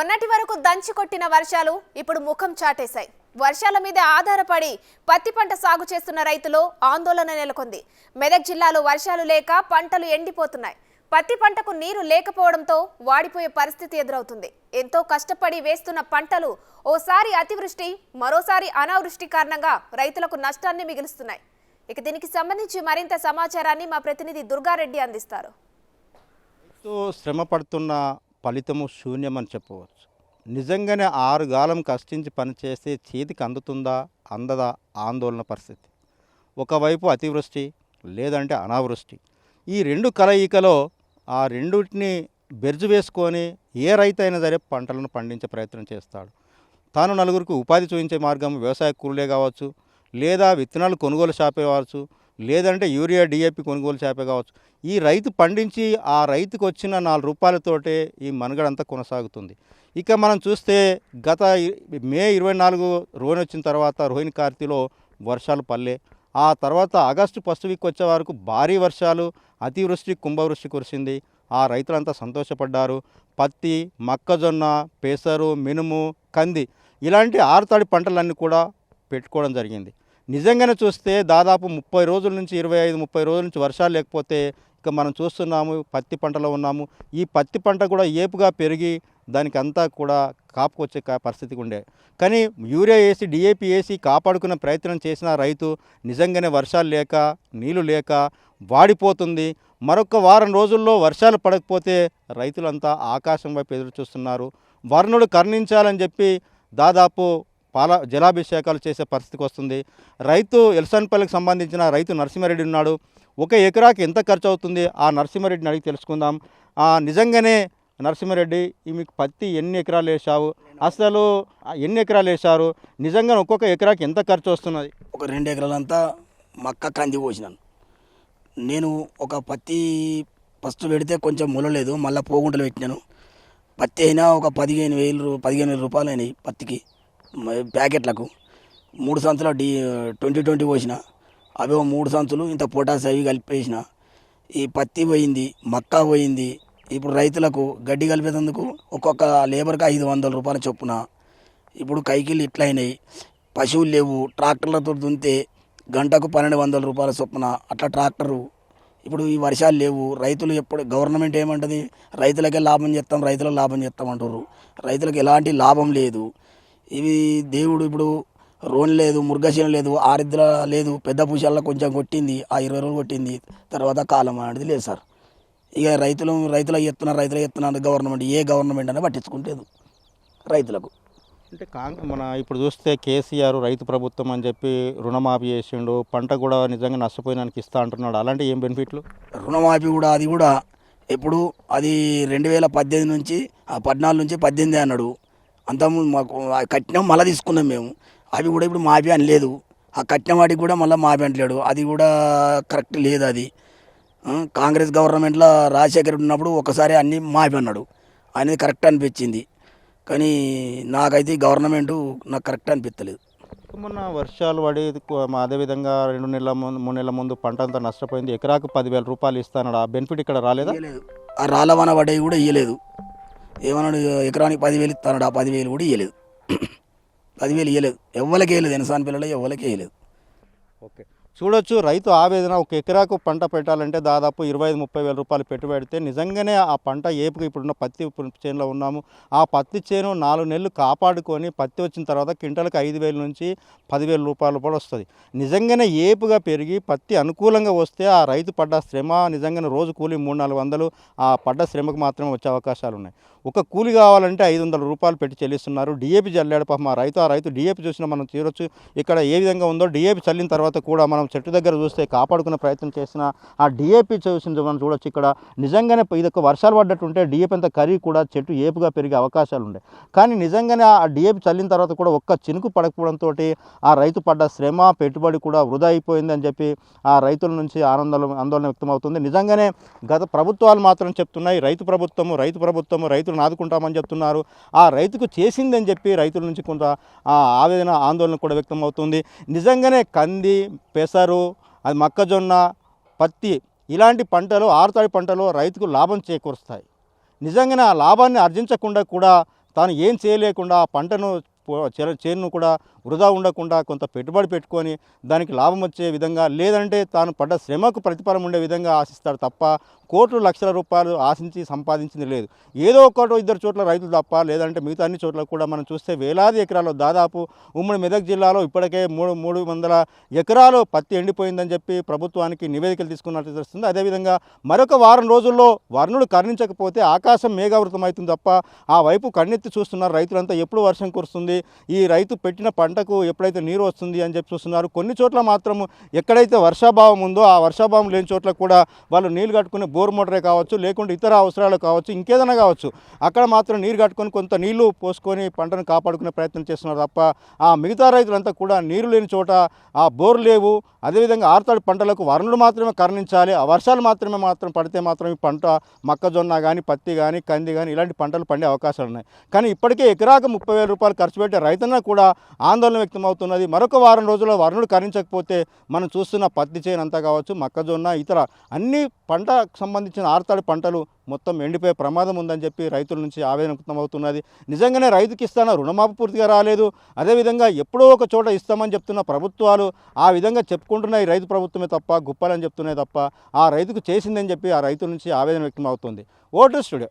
మొన్నటి వరకు దంచి కొట్టిన వర్షాలు ఇప్పుడు ముఖం చాటేశాయి. వర్షాల మీద ఆధారపడి పత్తి పంట సాగు చేస్తున్న రైతులు ఆందోళన నెలకొంది. మెదక్ జిల్లాలో వర్షాలు లేక పంటలు ఎండిపోతున్నాయి. పత్తి పంటకు నీరు లేకపోవడంతో వాడిపోయే పరిస్థితి ఎదురవుతుంది. ఎంతో కష్టపడి వేస్తున్న పంటలు ఓసారి అతివృష్టి మరోసారి అనావృష్టి కారణంగా రైతులకు నష్టాన్ని మిగులుస్తున్నాయి. ఇక దీనికి సంబంధించి మరింత సమాచారాన్ని మా ప్రతినిధి దుర్గారెడ్డి అందిస్తారు. శ్రమ పడుతున్న ఫలితము శూన్యమని చెప్పవచ్చు. నిజంగానే ఆరు గాలం కష్టించి పనిచేస్తే చేతికి అందుతుందా అందదా ఆందోళన పరిస్థితి. ఒకవైపు అతివృష్టి లేదంటే అనావృష్టి. ఈ రెండు కలయికలో ఆ రెండింటిని బెర్జు వేసుకొని ఏ రైతు అయినా సరే పంటలను పండించే ప్రయత్నం చేస్తాడు. తాను నలుగురికి ఉపాధి చూపించే మార్గం వ్యవసాయ కూలీలే కావచ్చు లేదా విత్తనాలు కొనుగోలు షాపే కావచ్చు లేదంటే యూరియా డిఏపి కొనుగోలు చేపే కావచ్చు. ఈ రైతు పండించి ఆ రైతుకు వచ్చిన నాలుగు రూపాయలతోటే ఈ మనుగడంతా కొనసాగుతుంది. ఇక మనం చూస్తే గత మే ఇరవై నాలుగు రోహిణి వచ్చిన తర్వాత రోహిణి కార్తీలో వర్షాలు పల్లె ఆ తర్వాత ఆగస్టు ఫస్ట్ వీక్ వచ్చే వరకు భారీ వర్షాలు అతివృష్టి కుంభవృష్టి కురిసింది. ఆ రైతులంతా సంతోషపడ్డారు. పత్తి మొక్కజొన్న పెసరు మినుము కంది ఇలాంటి ఆరుతడి పంటలన్నీ కూడా పెట్టుకోవడం జరిగింది. నిజంగానే చూస్తే దాదాపు ముప్పై రోజుల నుంచి ఇరవై ఐదు ముప్పై రోజుల నుంచి వర్షాలు లేకపోతే ఇక మనం చూస్తున్నాము పత్తి పంటలో ఉన్నాము. ఈ పత్తి పంట కూడా ఏపుగా పెరిగి దానికి అంతా కూడా కాపుకొచ్చే కా- పరిస్థితి ఉండే. కానీ యూరియా వేసి డిఏపి వేసి కాపాడుకునే ప్రయత్నం చేసిన రైతు నిజంగానే వర్షాలు లేక నీళ్ళు లేక వాడిపోతుంది. మరొక వారం రోజుల్లో వర్షాలు పడకపోతే రైతులంతా ఆకాశం వైపు ఎదురు చూస్తున్నారు. వర్ణుడు కర్ణించాలని చెప్పి దాదాపు పాల జలాభిషేకాలు చేసే పరిస్థితికి వస్తుంది. రైతు ఎల్సన్పల్లికి సంబంధించిన రైతు నరసింహారెడ్డి ఉన్నాడు. ఒక ఎకరాకి ఎంత ఖర్చు అవుతుంది ఆ నరసింహారెడ్డిని అడిగి తెలుసుకుందాం. ఆ, నిజంగానే నరసింహారెడ్డి ఈ మీకు పత్తి ఎన్ని ఎకరాలు వేసావు అసలు ఎన్ని ఎకరాలు వేశారు? నిజంగా ఒక్కొక్క ఎకరాకి ఎంత ఖర్చు వస్తున్నది ఒక రెండు ఎకరాలంతా మక్క కంది పోసినాను. నేను ఒక పత్తి ఫస్ట్ పెడితే కొంచెం ములలేదు మళ్ళీ పోగుంటలు పెట్టినాను. పత్తి అయినా ఒక పదిహేను వేలు పదిహేను వేల రూపాయలు అయినాయి పత్తికి. ప్యాకెట్లకు మూడు సంచులు డి ట్వంటీ ట్వంటీ పోసిన. అవి మూడు సంచులు ఇంత పొటాస్ అవి కలిపేసిన. ఈ పత్తి పోయింది మక్క పోయింది. ఇప్పుడు రైతులకు గడ్డి కలిపేందుకు ఒక్కొక్క లేబర్కి ఐదు వందల రూపాయల చొప్పున. ఇప్పుడు కైకిలు ఇట్లా అయినాయి పశువులు లేవు. ట్రాక్టర్లతో దున్నితే గంటకు పన్నెండు వందల రూపాయల చొప్పున. అట్లా ట్రాక్టరు. ఇప్పుడు ఈ వర్షాలు లేవు. రైతులు ఎప్పుడు గవర్నమెంట్ ఏమంటది? రైతులకే లాభం చేస్తాం రైతులకు లాభం చేస్తాం అంటారు రైతులకు ఎలాంటి లాభం లేదు. ఇవి దేవుడు ఇప్పుడు రోన్ లేదు మురుగశీన లేదు ఆరిద్ర లేదు పెద్ద పూజల్లో కొంచెం కొట్టింది ఆ ఇరవై రోజులు కొట్టింది తర్వాత కాలం అనేది లేదు సార్. ఇక రైతులు రైతులకు ఎత్తున్నారు రైతులకు ఎత్తున్నారు గవర్నమెంట్ ఏ గవర్నమెంట్ అనేది పట్టించుకుంటలేదు రైతులకు. అంటే కాంగ్ మన ఇప్పుడు చూస్తే కేసీఆర్ రైతు ప్రభుత్వం అని చెప్పి రుణమాఫీ చేసిండు పంట కూడా నిజంగా నష్టపోయినానికి ఇస్తా అంటున్నాడు అలాంటి ఏం బెనిఫిట్లు? రుణమాఫీ కూడా అది కూడా ఎప్పుడు అది రెండు వేల పద్దెనిమిది నుంచి ఆ పద్నాలుగు నుంచి పద్దెనిమిది అన్నాడు. అంత మాకు ఆ కట్నం మళ్ళీ తీసుకున్నాం మేము. అవి కూడా ఇప్పుడు మాఫీ అని లేదు. ఆ కట్నం వాటికి కూడా మళ్ళీ మాఫీ అంటలేడు. అది కూడా కరెక్ట్ లేదు అది. కాంగ్రెస్ గవర్నమెంట్లో రాజశేఖర్ ఉన్నప్పుడు ఒకసారి అన్ని మాఫీ అన్నాడు. అనేది కరెక్ట్ అనిపించింది. కానీ నాకైతే గవర్నమెంట్ నాకు కరెక్ట్ అనిపించలేదు మొన్న వర్షాలు పడి అదేవిధంగా రెండు నెలల ముందు మూడు నెలల ముందు పంట అంతా నష్టపోయింది. ఎకరాకు పదివేల రూపాయలు ఇస్తానడు ఆ బెనిఫిట్ ఇక్కడ రాలేదా? రాళ్ళవన పడ్డవి కూడా ఇయ్యలేదు. ఏమన్నాడు ఎకరానికి పదివేలు ఇస్తాడు ఆ పదివేలు కూడా ఇవ్వలేదు పదివేలు ఇవ్వలేదు ఎవ్వరికి వేయలేదు ఎనసాని పిల్లలు ఎవ్వరికి వేయలేదు ఓకే. చూడొచ్చు రైతు ఆవేదన ఒక ఎకరాకు పంట పెట్టాలంటే దాదాపు ఇరవై ఐదు ముప్పై వేల రూపాయలు పెట్టుబడితే పెడితే నిజంగానే ఆ పంట ఏపుగా ఇప్పుడున్న పత్తి చేనులో ఉన్నాము. ఆ పత్తి చేను నాలుగు నెలలు కాపాడుకొని పత్తి వచ్చిన తర్వాత క్వింటల్కి ఐదు వేల నుంచి పదివేల రూపాయలు కూడా వస్తుంది. నిజంగానే ఏపుగా పెరిగి పత్తి అనుకూలంగా వస్తే ఆ రైతు పడ్డ శ్రమ నిజంగానే రోజు కూలి మూడు నాలుగు వందలు ఆ పడ్డ శ్రమకు మాత్రమే వచ్చే అవకాశాలు ఉన్నాయి. ఒక కూలి కావాలంటే ఐదు వందల రూపాయలు పెట్టి చెల్లిస్తున్నారు. డిఏపి చల్లాడు. పాపం ఆ రైతు ఆ రైతు డిఏపి చూసినా మనం తీరొచ్చు. ఇక్కడ ఏ విధంగా ఉందో డిఏపి చల్లిన తర్వాత కూడా మనం చెట్టు దగ్గర చూస్తే కాపాడుకునే ప్రయత్నం చేసిన ఆ డిఏపి చూసింది మనం చూడొచ్చు ఇక్కడ. నిజంగానే ఇది ఒక వర్షాలు పడ్డట్టుంటే డిఏపి అంత కరిగి కూడా చెట్టు ఏపుగా పెరిగే అవకాశాలు ఉండే. కానీ నిజంగానే ఆ డిఏపి చల్లిన తర్వాత కూడా ఒక్క చినుకు పడకపోవడంతో ఆ రైతు పడ్డ శ్రమ పెట్టుబడి కూడా వృధా అయిపోయింది అని చెప్పి ఆ రైతుల నుంచి ఆనందం ఆందోళన వ్యక్తమవుతుంది. నిజంగానే గత ప్రభుత్వాలు మాత్రం చెప్తున్నాయి. రైతు ప్రభుత్వము రైతు ప్రభుత్వము రైతులను ఆదుకుంటామని చెప్తున్నారు. ఆ రైతుకు చేసిందని చెప్పి రైతుల నుంచి కొంత ఆ ఆవేదన ఆందోళన కూడా వ్యక్తమవుతుంది నిజంగానే కంది పెసరు అది మొక్కజొన్న పత్తి ఇలాంటి పంటలు ఆరుతడి పంటలు రైతుకు లాభం చేకూరుస్తాయి. నిజంగానే ఆ లాభాన్ని ఆర్జించకుండా కూడా తాను ఏం చేయలేకుండా ఆ పంటను చేను కూడా వృధా ఉండకుండా కొంత పెట్టుబడి పెట్టుకొని దానికి లాభం వచ్చే విధంగా లేదంటే తాను పడ్డ శ్రమకు ప్రతిఫలం ఉండే విధంగా ఆశిస్తాడు తప్ప కోట్లు లక్షల రూపాయలు ఆశించి సంపాదించింది లేదు. ఏదో ఒకటో ఇద్దరు చోట్ల రైతులు తప్ప లేదంటే మిగతా అన్ని చోట్ల కూడా మనం చూస్తే వేలాది ఎకరాల్లో దాదాపు ఉమ్మడి మెదక్ జిల్లాలో ఇప్పటికే మూడు మూడు వందల ఎకరాలు పత్తి ఎండిపోయిందని చెప్పి ప్రభుత్వానికి నివేదికలు తీసుకున్నట్టు తెలుస్తుంది. అదేవిధంగా మరొక వారం రోజుల్లో వర్ణుడు కరుణించకపోతే ఆకాశం మేఘావృతం అవుతుంది తప్ప ఆ వైపు కన్నెత్తి చూస్తున్నారు రైతులంతా. ఎప్పుడు వర్షం కురుస్తుంది? ఈ రైతు పెట్టిన పంటకు ఎప్పుడైతే నీరు వస్తుంది అని చెప్పి చూస్తున్నారు కొన్ని చోట్ల మాత్రము ఎక్కడైతే వర్షాభావం ఉందో ఆ వర్షాభావం లేని చోట్ల కూడా వాళ్ళు నీళ్ళు కట్టుకునే బోర్ మోటరే కావచ్చు లేకుంటే ఇతర అవసరాలు కావచ్చు ఇంకేదైనా కావచ్చు అక్కడ మాత్రం నీరు కట్టుకొని కొంత నీళ్ళు పోసుకొని పంటను కాపాడుకునే ప్రయత్నం చేస్తున్నారు తప్ప ఆ మిగతా రైతులంతా కూడా నీరు లేని చోట ఆ బోర్ లేవు. అదేవిధంగా ఆరుతాడు పంటలకు వరుణుడు మాత్రమే కరణించాలి ఆ వర్షాలు మాత్రమే మాత్రం పడితే మాత్రం ఈ పంట మొక్కజొన్న కానీ పత్తి కానీ కంది కానీ ఇలాంటి పంటలు పండే అవకాశాలు ఉన్నాయి. కానీ ఇప్పటికే ఎకరాకు ముప్పై వేల రూపాయలు ఖర్చు పెట్టే రైతన్న కూడా ఆంధ్ర ఆందోళన వ్యక్తమవుతున్నది. మరొక వారం రోజుల్లో వరుణుడు కరించకపోతే మనం చూస్తున్న పత్తి చేను అంతా కావచ్చు మొక్కజొన్న ఇతర అన్ని పంటకు సంబంధించిన ఆరుతడి పంటలు మొత్తం ఎండిపోయే ప్రమాదం ఉందని చెప్పి రైతుల నుంచి ఆవేదన వ్యక్తమవుతున్నది. నిజంగానే రైతుకి ఇస్తాన రుణమాపు పూర్తిగా రాలేదు. అదేవిధంగా ఎప్పుడో ఒక చోట ఇస్తామని చెప్తున్న ప్రభుత్వాలు ఆ విధంగా చెప్పుకుంటున్నాయి. రైతు ప్రభుత్వమే తప్ప గుప్పాలని చెప్తున్నాయి తప్ప ఆ రైతుకు చేసిందని చెప్పి ఆ రైతుల నుంచి ఆవేదన వ్యక్తం అవుతుంది ఓటు స్టూడియో.